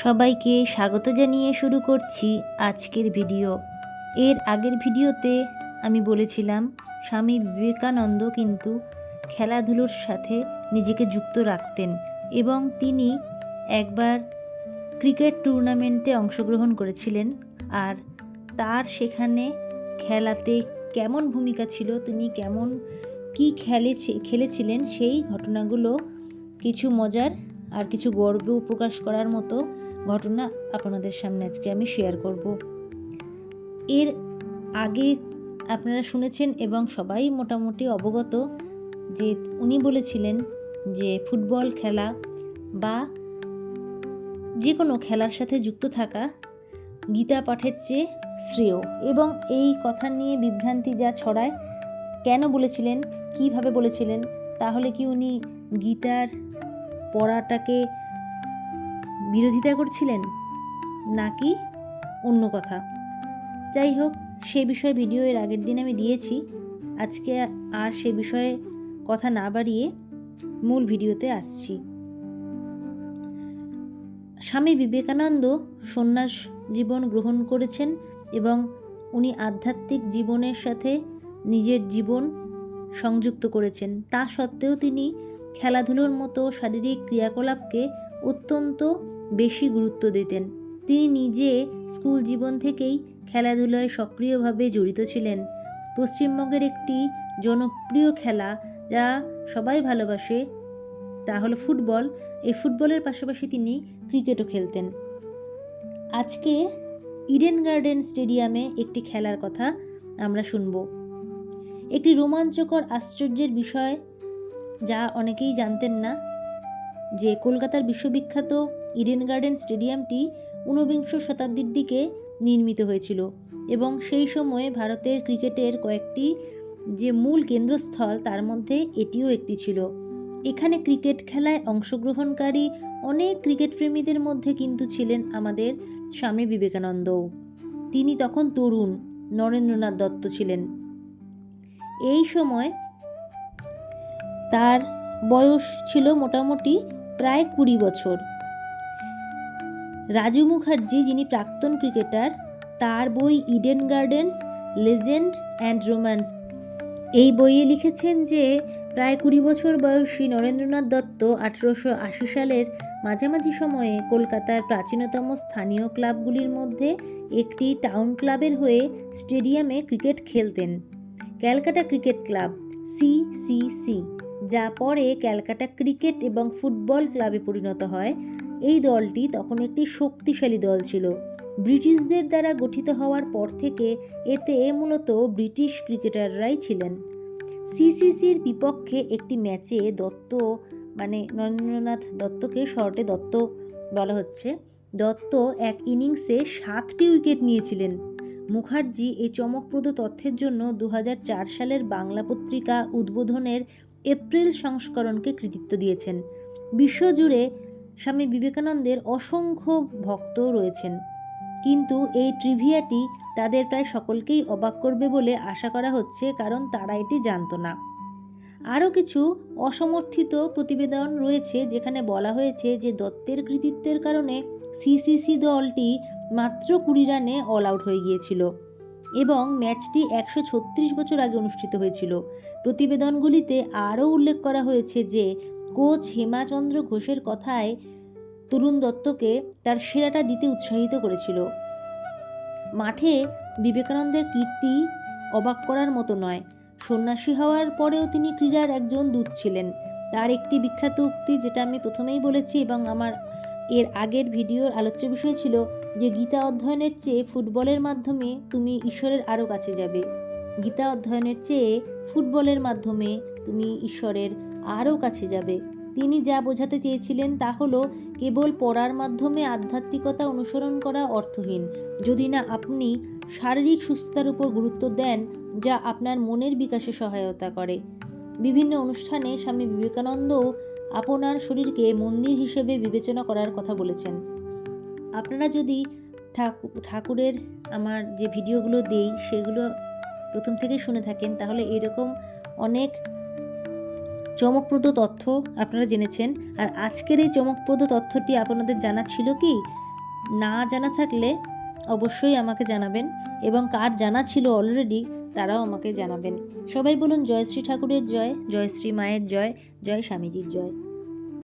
সবাইকে স্বাগত জানিয়ে শুরু করছি আজকের ভিডিও। এর আগের ভিডিওতে আমি বলেছিলাম, স্বামী বিবেকানন্দ কিন্তু খেলাধুলোর সাথে নিজেকে যুক্ত রাখতেন এবং তিনি একবার ক্রিকেট টুর্নামেন্টে অংশগ্রহণ করেছিলেন আর তার সেখানে খেলাতে কেমন ভূমিকা ছিল, তিনি কেমন কি খেলেছে, খেলেছিলেন সেই ঘটনাগুলো কিছু মজার আর কিছু গর্ব প্রকাশ করার মতো ঘটনা আপনাদের সামনে আজকে আমি শেয়ার করব। এর আগে আপনারা শুনেছেন এবং সবাই মোটামুটি অবগত যে উনি বলেছিলেন যে ফুটবল খেলা বা যে কোনো খেলার সাথে যুক্ত থাকা গীতা পাঠের চেয়ে শ্রেয়। এবং এই কথা নিয়ে বিভ্রান্তি যা ছড়ায়, কেন বলেছিলেন, কীভাবে বলেছিলেন, তাহলে কি উনি গীতার পড়াটাকে বিরোধিতা করছিলেন নাকি অন্য কথা? যাই হোক, সে বিষয়ে ভিডিও এর আগের দিন আমি দিয়েছি। আজকে আর সে বিষয়ে কথা না বাড়িয়ে মূল ভিডিওতে আসছি। স্বামী বিবেকানন্দ সন্ন্যাস জীবন গ্রহণ করেছেন এবং উনি আধ্যাত্মিক জীবনের সাথে নিজের জীবন সংযুক্ত করেছেন। তা সত্ত্বেও তিনি খেলাধুলোর মতো শারীরিক ক্রিয়াকলাপকে অত্যন্ত বেশি গুরুত্ব দিতেন। তিনি নিজে স্কুল জীবন থেকেই খেলাধুলায় সক্রিয়ভাবে জড়িত ছিলেন। পশ্চিমবঙ্গের একটি জনপ্রিয় খেলা যা সবাই ভালোবাসে তা হলো ফুটবল। এই ফুটবলের পাশাপাশি তিনি ক্রিকেটও খেলতেন। আজকে ইডেন গার্ডেন স্টেডিয়ামে একটি খেলার কথা আমরা শুনব। একটি রোমাঞ্চকর, আশ্চর্যের বিষয় যা অনেকেই জানতেন না, যে কলকাতার বিশ্ববিখ্যাত ইডেন গার্ডেন স্টেডিয়ামটি ঊনবিংশ শতাব্দীর দিকে নির্মিত হয়েছিল এবং সেই সময়ে ভারতের ক্রিকেটের কয়েকটি যে মূল কেন্দ্রস্থল, তার মধ্যে এটিও একটি ছিল। এখানে ক্রিকেট খেলায় অংশগ্রহণকারী অনেক ক্রিকেট প্রেমীদের মধ্যে কিন্তু ছিলেন আমাদের স্বামী বিবেকানন্দও তিনি তখন তরুণ নরেন্দ্রনাথ দত্ত ছিলেন। এই সময় তার বয়স ছিল মোটামুটি প্রায় কুড়ি বছর। রাজু মুখার্জি, যিনি প্রাক্তন ক্রিকেটার, তার বই Eden Gardens legend and romance এই বইয়ে লিখেছেন যে, প্রায় কুড়ি বছর বয়সী নরেন্দ্রনাথ দত্ত আঠেরোশো আশি সালের মাঝামাঝি সময়ে কলকাতার প্রাচীনতম স্থানীয় ক্লাবগুলির মধ্যে একটি টাউন ক্লাবের হয়ে স্টেডিয়ামে ক্রিকেট খেলতেন। ক্যালকাটা ক্রিকেট ক্লাব সিসিসি যা পরে ক্যালকাটা ক্রিকেট এবং ফুটবল ক্লাবে পরিণত হয়। এই দলটি তখন একটি শক্তিশালী দল ছিল। ব্রিটিশদের দ্বারা গঠিত হওয়ার পর থেকে এতে মূলত ব্রিটিশ ক্রিকেটাররাই ছিলেন। সিসিসির বিপক্ষে একটি ম্যাচে দত্ত মানে নরেন্দ্রনাথ দত্তকে শর্টে দত্ত বলা হচ্ছে। দত্ত এক ইনিংসে সাতটি উইকেট নিয়েছিলেন। মুখার্জি এই চমকপ্রদ তথ্যের জন্য দু হাজার চার সালের বাংলা পত্রিকা উদ্বোধনের এপ্রিল সংস্করণকে কৃতিত্ব দিয়েছেন। বিশ্বজুড়ে স্বামী বিবেকানন্দের অসংখ্য ভক্ত রয়েছেন। কিন্তু এই ট্রিভিয়াটি তাদের প্রায় সকলকেই অবাক করবে বলে আশা করা হচ্ছে, কারণ তারা এটি জানত না। আরও কিছু অসমর্থিত প্রতিবেদন রয়েছে, যেখানে বলা হয়েছে যে দত্তের কৃতিত্বের কারণে সিসিসি দলটি মাত্র কুড়ি রানে অল আউট হয়ে গিয়েছিল। এবং ম্যাচটি একশো ছত্রিশ বছর আগে অনুষ্ঠিত হয়েছিল। প্রতিবেদনগুলিতে আরও উল্লেখ করা হয়েছে যে, কোচ হেমাচন্দ্র ঘোষের কথায় তরুণ দত্তকে তার সেরাটা দিতে উৎসাহিত করেছিল। মাঠে বিবেকানন্দের কীর্তি অবাক করার মতো নয়। সন্ন্যাসী হওয়ার পরেও তিনি ক্রীড়ার একজন দূত ছিলেন। তার একটি বিখ্যাত উক্তি যেটা আমি প্রথমেই বলেছি এবং আমার এর আগের ভিডিওর আলোচ্য বিষয় ছিল যে গীতা অধ্যয়নের চেয়ে ফুটবলের মাধ্যমে তুমি ঈশ্বরের আরও কাছে যাবে। গীতা অধ্যয়নের চেয়ে ফুটবলের মাধ্যমে তুমি ঈশ্বরের আরও কাছে যাবে। তিনি যা বোঝাতে চেয়েছিলেন তা হলো, কেবল পড়ার মাধ্যমে আধ্যাত্মিকতা অনুসরণ করা অর্থহীন। যদি না আপনি শারীরিক সুস্থতার উপর গুরুত্ব দেন, যা আপনার মনের বিকাশে সহায়তা করে। বিভিন্ন অনুষ্ঠানে স্বামী বিবেকানন্দও আপনার শরীরকে মন্দির হিসেবে বিবেচনা করার কথা বলেছেন। আপনারা যদি ঠাকুরের আমার যে ভিডিওগুলো দেই, সেগুলো প্রথম থেকেই শুনে থাকেন, তাহলে এরকম অনেক চমকপ্রদ তথ্য আপনারা জেনেছেন। আর আজকের এই চমকপ্রদ তথ্যটি আপনাদের জানা ছিল কি? না জানা থাকলে অবশ্যই আমাকে জানাবেন। এবং কার জানা ছিল অলরেডি তারাও আমাকে জানাবেন। সবাই বলুন জয়শ্রী ঠাকুরের জয় জয়শ্রী মায়ের জয় জয় স্বামীজির জয়।